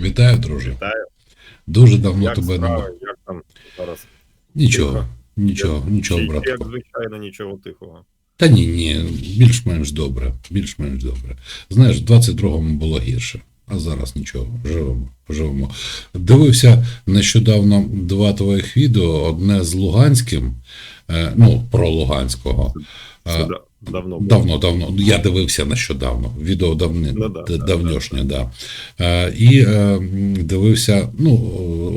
Вітаю, друже. Вітаю. Дуже давно Як тебе справи? немає. Як там зараз? Нічого, Тихо? нічого, нічого, Чи, як звичайно, нічого тихого. Та ні, ні, більш-менш добре. Більш-менш добре. Знаєш, в 22-му було гірше, а зараз нічого. Живемо, живемо. Дивився нещодавно два твоїх відео: одне з Луганським, е, ну, про Луганського. Е, да- давно було. Давно, давно. Я дивився нещодавно. Відео давни, Ну да, д- да, да. Е, і е, дивився, ну,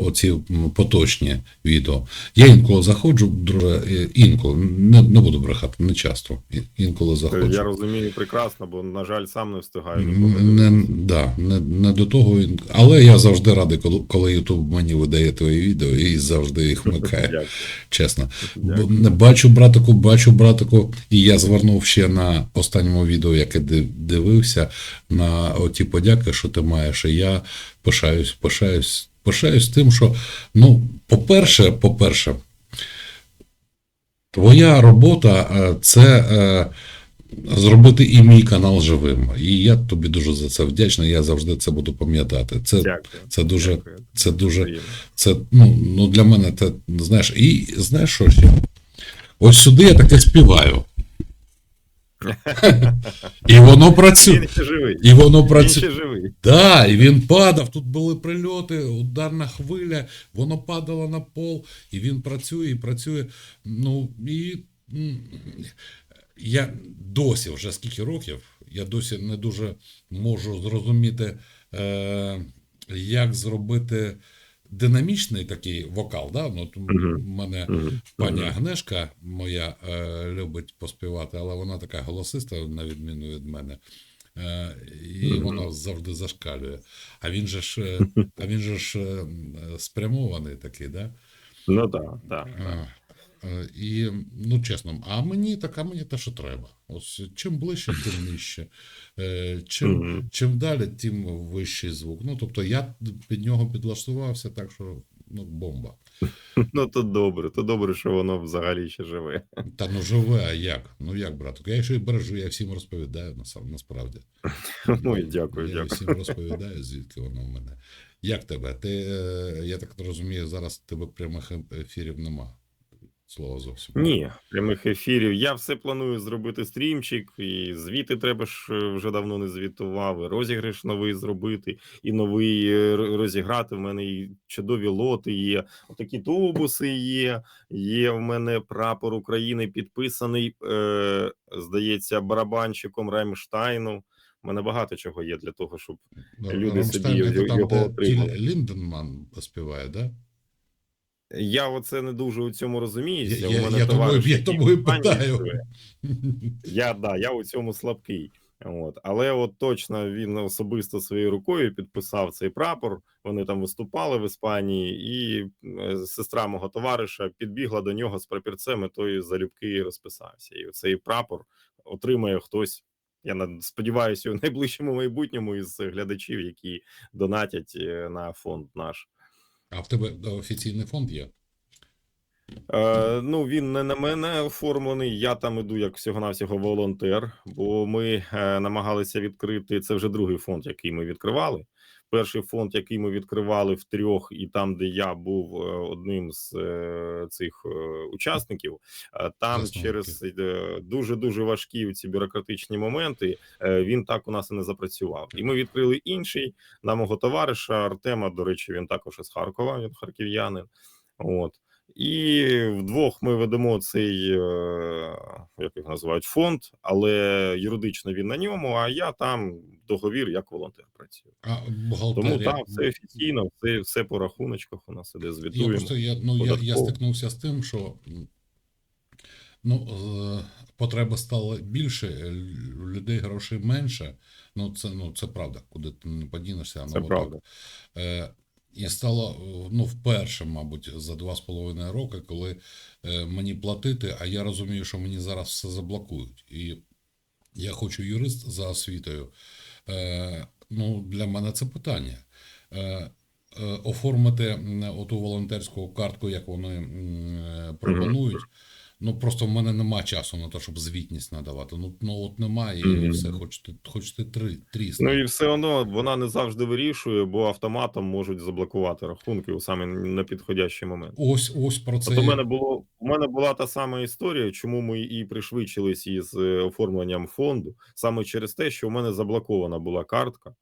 оці поточні відео. Я інколи заходжу, друже, е, інколи, не, не буду брехати, не часто. Інколи заходжу. Я розумію прекрасно, бо, на жаль, сам не встигаю. Не, да, не, не до того, але я завжди радий, коли, коли YouTube мені видає твої відео і завжди їх вмикає, чесно. Бачу, братику, бачу, братику, і я звернув ще на останньому відео, яке дивився, на оті подяки, що ти маєш. І я пишаюсь, пишаюсь, пишаюсь тим, що, ну, по-перше, по-перше, твоя робота е, це. е, Зробити і мій канал живим. І я тобі дуже за це вдячний. Я завжди це буду пам'ятати. Це, Дякую. це дуже, Дякую. це дуже це ну, ну для мене це знаєш, і знаєш що ще? Ось сюди я таке співаю. І воно працює. Він ще живий. І воно Він ще живий. Да, і він падав. Тут були прильоти, ударна хвиля, воно падало на пол, і він працює і працює. Ну і я досі, вже скільки років, я досі не дуже можу зрозуміти, е, як зробити динамічний такий вокал. Да? Ну. У мене пані. Агнешка моя е, любить поспівати, але вона така голосиста, на відміну від мене. Е, і вона завжди зашкалює. А він же ж, е, а він же ж е, спрямований такий, да? Ну так, так. да. е, І, ну, чесно, а мені така мені те, що треба. Ось чим ближче, тим нижче. Е, Чим, чим далі, тим вищий звук. Ну, тобто я під нього підлаштувався, так що ну, бомба. Ну то добре, то добре, що воно взагалі ще живе. Та ну живе, а як? Ну як, браток? Я якщо і бережу, я всім розповідаю насправді. Ой, дякую, я дякую. всім розповідаю, звідки воно в мене. Як тебе? Ти, е, я так розумію, зараз тебе прямих ефірів нема. Слова зовсім. Ні, прямих ефірів. Я все планую зробити стрімчик, і звіти треба ж е, вже давно не звітував. І розіграш новий зробити, і новий е, розіграти. В мене і чудові лоти є. Отакі тубуси є. Є в мене прапор України підписаний, е, здається, барабанщиком Раймштайну. У мене багато чого є для того, щоб люди Рамштайн, собі його- там, його отримали. Лінденман співає, да? Я оце не дуже у цьому розуміюся. Я, у мене я, товариш, я і питаю. Я да, я у цьому слабкий. От, але от точно він особисто своєю рукою підписав цей прапор. Вони там виступали в Іспанії, і е, сестра мого товариша підбігла до нього з прапірцем, і той залюбки розписався. І цей прапор отримає хтось. Я сподіваюся, у найближчому майбутньому із глядачів, які донатять е, на фонд наш. А в тебе офіційний фонд є? Е, ну, він не на мене оформлений. Я там іду як всього-навсього волонтер, бо ми е, намагалися відкрити. Це вже другий фонд, який ми відкривали. Перший фонд, який ми відкривали в трьох, і там, де я був е, одним з е, цих е, учасників, там Засновників. через дуже дуже важкі ці бюрократичні моменти він так у нас і не запрацював. І ми відкрили інший на мого товариша Артема. До речі, він також із Харкова, він харків'янин. От. І вдвох ми ведемо цей, е, як його називають, фонд, але юридично він на ньому. А я там договір як волонтер працюю. А Тому так, все офіційно, все, все по рахуночках у нас іде Я просто я, ну, я, я стикнувся з тим, що ну, е, потреби стало більше, е, людей грошей менше. Ну, це, ну, це правда, куди ти не подінешся. Це ну, правда. отак. І стало е, ну, вперше, мабуть, за два з половиною роки, коли е, мені платити, а я розумію, що мені зараз все заблокують. І я хочу юрист за освітою. Е, ну, для мене це питання. Е, е, оформити оту волонтерську картку, як вони е, пропонують. Ну просто в мене нема часу на те, щоб звітність надавати. Ну, ну от немає, і Мгм. все, хочете, хочете три, трісти. Ну і все одно вона не завжди вирішує, бо автоматом можуть заблокувати рахунки у саме непідходящий момент. Ось ось про це. От у мене було у мене була та сама історія, чому ми і пришвидшились із е, оформленням фонду, саме через те, що у мене заблокована була картка,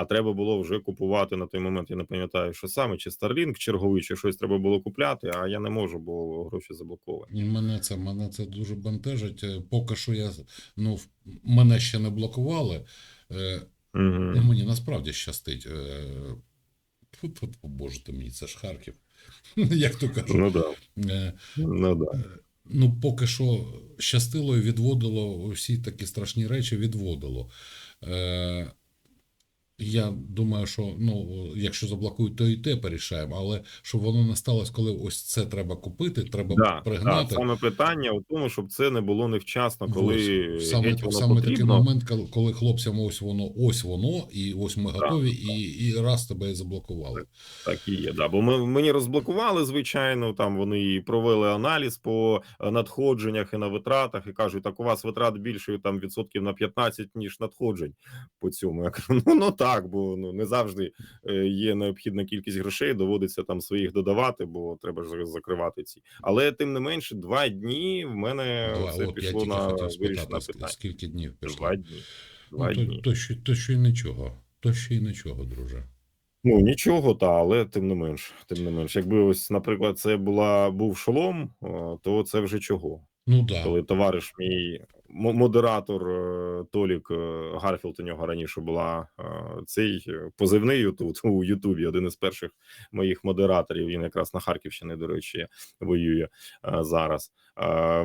а треба було вже купувати на той момент. Я не пам'ятаю, що саме, чи Starlink черговий, чи щось треба було купляти, а я не можу, бо гроші заблоковані. Мене це мене це дуже бентежить. Е, Поки що я ну мене ще не блокували. Угу. і мені насправді щастить. Е, Боже ти мій, це ж Харків. Як то кажуть. Ну да, ну да. Ну, поки що щастило і відводило всі такі страшні речі, відводило. Е, я думаю, що ну, якщо заблокують, то і те порішаємо, але щоб воно не сталося, коли ось це треба купити, треба Да, да, пригнати. саме питання у тому, щоб це не було невчасно, коли Ось, саме, геть воно саме такий момент, коли- хлопцям ось воно, ось воно, і ось ми готові, так. і, і раз тебе і заблокували. Так і є, да. Бо ми мені розблокували, звичайно. Там вони і провели аналіз по е, надходженнях і на витратах, і кажуть, так у вас витрат більше там відсотків на 15, ніж надходжень по цьому. Я кажу, ну, ну так, бо ну не завжди е, є необхідна кількість грошей, доводиться там своїх додавати, бо треба ж закривати ці. Але тим не менше, два дні в мене Два, це от пішло на вирішення питання. скільки днів пішло. Два дні. Два Ну, то, дні. то, ще, то ще й нічого. То ще й нічого, друже. Ну нічого, та але тим не менш, тим не менш, якби ось, наприклад, це була був шолом, то це вже чого? Ну да. Коли товариш мій мо- модератор е, Толік е, Гарфілд, у нього раніше була е, цей позивний тут у Ютубі, один із перших моїх модераторів. Він якраз на Харківщині, до речі, воює зараз.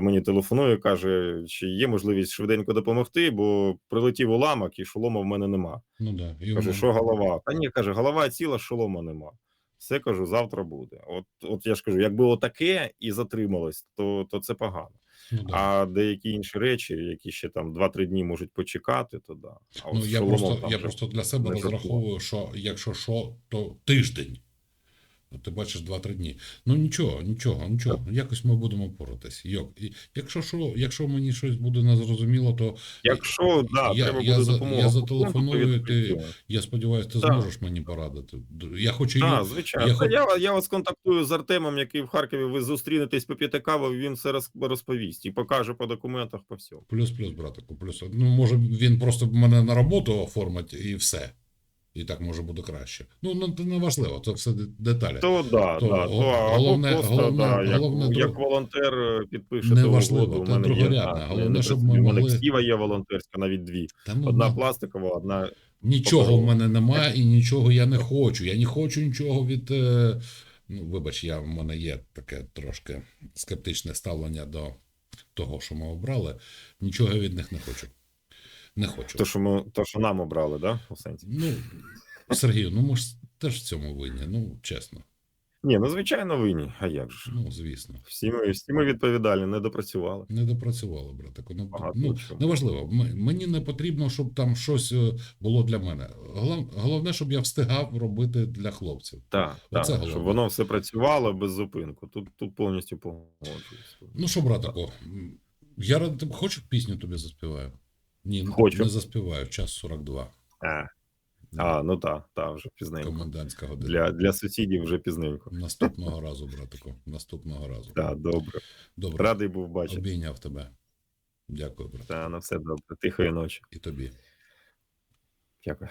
Мені телефонує, каже, чи є можливість швиденько допомогти, бо прилетів уламок, і шолома в мене нема. Ну да. Воно- що голова? Та ні, каже, голова ціла, шолома нема. Все кажу, завтра буде. От, от я ж кажу, якби отаке і затрималось, то, то це погано. ну, да. А деякі інші речі, які ще там 2-3 дні можуть почекати, то да. А Ну, от я просто, я просто для себе розраховую, що якщо що, то тиждень. Ти бачиш 2-3 дні. Ну нічого, нічого, нічого. Якось ми будемо поратись. Йок. І Якщо що, якщо мені щось буде незрозуміло, то Якщо да, Я- треба я буде за- допомога, я зателефоную, фронту, ти- я сподіваюся, ти Так. зможеш мені порадити. Я хочу Так, їх- звичайно. я Я, хоч- я, я вас контактую з Артемом, який в Харкові. Ви зустрінетесь поп'єте каву, він все розповість і покаже по документах по всьому. Плюс, плюс, братику, плюс. Ну, може, він просто мене на роботу оформить і все. І так може буде краще. Ну, ну це не важливо, це все деталі. То да, То да, го- то головне- просто головне- да, як, головне як волонтер е, підпишете Неважливо, угоду. Це мене є Головне, не щоб ми мене могли- ксіва є волонтерська, навіть дві. Та, ну, Одна ну, пластикова, одна Нічого в мене немає і нічого я не хочу. Я не хочу нічого від. е, Ну, вибач, я, в мене є таке трошки скептичне ставлення до того, що ми обрали. Нічого від них не хочу. Не хочу. то, що ми то, що нам обрали, да? У сенсі. Ну, Сергію, ну ми ж теж в цьому винні. Ну, чесно. Ні, ну звичайно, винні. А як же ж? Ну, звісно. Всі ми, всі ми відповідальні, не допрацювали. Не допрацювали, братику. Ну, Багато ну, чого. неважливо. Мені не потрібно, щоб там щось е, було для мене. Голов- Головне, щоб я встигав робити для хлопців. Так, так, головне. щоб воно все працювало без зупинку. Тут, тут повністю погоджуюсь. Ну що, братику, я тебе хочу пісню тобі заспіваю? Ні, Хочу. не заспіваю. Час 42. А, а ну так, та, вже пізненько. Комендантська година. Для, для сусідів вже пізненько. Наступного разу, братику. Наступного разу. Так, добре. Добре. Радий був бачити. Обійняв тебе. Дякую, брат. Та, на все добре. Тихої ночі. І тобі. Дякую.